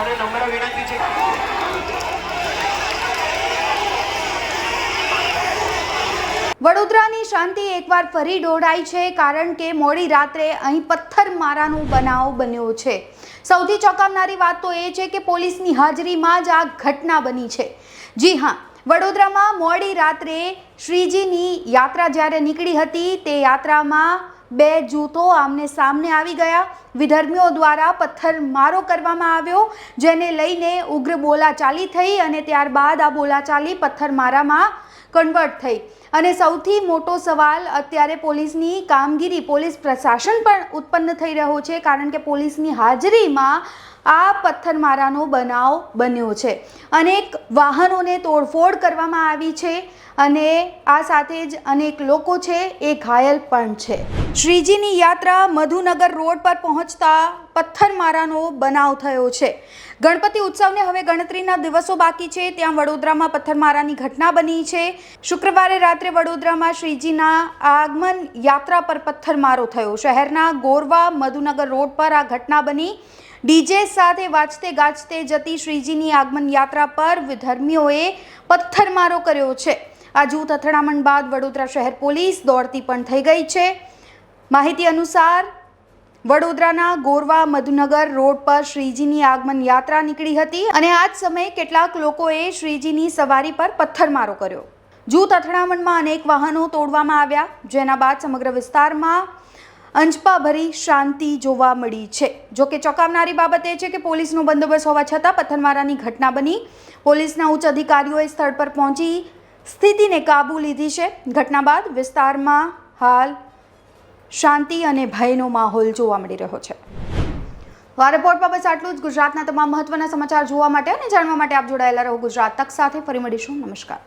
સૌને નમ્ર વિનંતી છે. વડોદરાની શાંતિ એકવાર ફરી ડોળાઈ છે, કારણ કે મોડી રાત્રે અહીં પથ્થરમારાનો બનાવ બન્યો છે. સૌથી ચોંકાવનારી વાત તો એ છે કે પોલીસની હાજરીમાં જ આ ઘટના બની છે. જી હા, વડોદરામાં મોડી રાત્રે શ્રીજીની યાત્રા જ્યારે નીકળી હતી, તે યાત્રામાં બે જૂથો આમને સામને આવી ગયા. વિધર્મીઓ દ્વારા પથ્થરમારો કરવામાં આવ્યો, જેને લઈને ઉગ્ર બોલાચાલી થઈ અને ત્યારબાદ આ બોલાચાલી પથ્થરમારામાં કન્વર્ટ થઈ. અને સૌથી મોટો સવાલ, અત્યારે પોલીસની કામગીરી, પોલીસ પ્રશાસન પણ ઉત્પન્ન થઈ રહ્યો છે, કારણ કે પોલીસની હાજરીમાં આ પથ્થરમારાનો બનાવ બન્યો છે. અનેક વાહનોને તોડફોડ કરવામાં આવી છે અને આ સાથે જ અનેક લોકો છે એ ઘાયલ પણ છે. શ્રીજીની યાત્રા મધુનગર રોડ પર પહોંચતા પથ્થરમારાનો બનાવ થયો છે. ગણપતિ ઉત્સવને હવે ગણતરીના દિવસો બાકી છે. ત્યાં વડોદરામાં પથ્થરમારાની ઘટના બની છે. શુક્રવારે રાત્રે વડોદરામાં શ્રીજીના આગમન યાત્રા પર પથ્થરમારો થયો. શહેરના ગોરવા મધુનગર રોડ પર આ ઘટના બની. ડીજે સાથે વાજતે ગાજતે જતી શ્રીજીની આગમન યાત્રા પર વિધર્મીઓએ પથ્થરમારો કર્યો છે. આ જૂથ અથડામણ બાદ વડોદરા શહેર પોલીસ દોડતી પણ થઈ ગઈ છે. માહિતી અનુસાર, વડોદરાના ગોરવા મધુનગર રોડ પર શ્રીજીની આગમન યાત્રા નીકળી હતી અને આ જ સમયે કેટલાક લોકોએ શ્રીજીની સવારી પર પથ્થરમારો કર્યો. જૂથ અથડામણમાં અનેક વાહનો તોડવામાં આવ્યા, જેના બાદ સમગ્ર વિસ્તારમાં અંજપાભરી શાંતિ જોવા મળી છે. જો કે ચોંકાવનારી બાબત એ છે કે પોલીસનો બંદોબસ્ત હોવા છતાં પથ્થરમારાની ઘટના બની. પોલીસના ઉચ્ચ અધિકારીઓએ સ્થળ પર પહોંચી સ્થિતિને કાબૂ લીધી છે. ઘટના બાદ વિસ્તારમાં હાલ શાંતિ અને ભયનો માહોલ જોવા મળી રહ્યો છે. આ રિપોર્ટમાં બસ આટલું જ. ગુજરાતના તમામ મહત્વના સમાચાર જોવા માટે અને જાણવા માટે આપ જોડાયેલા રહો ગુજરાત તક સાથે. ફરી મળીશું. નમસ્કાર.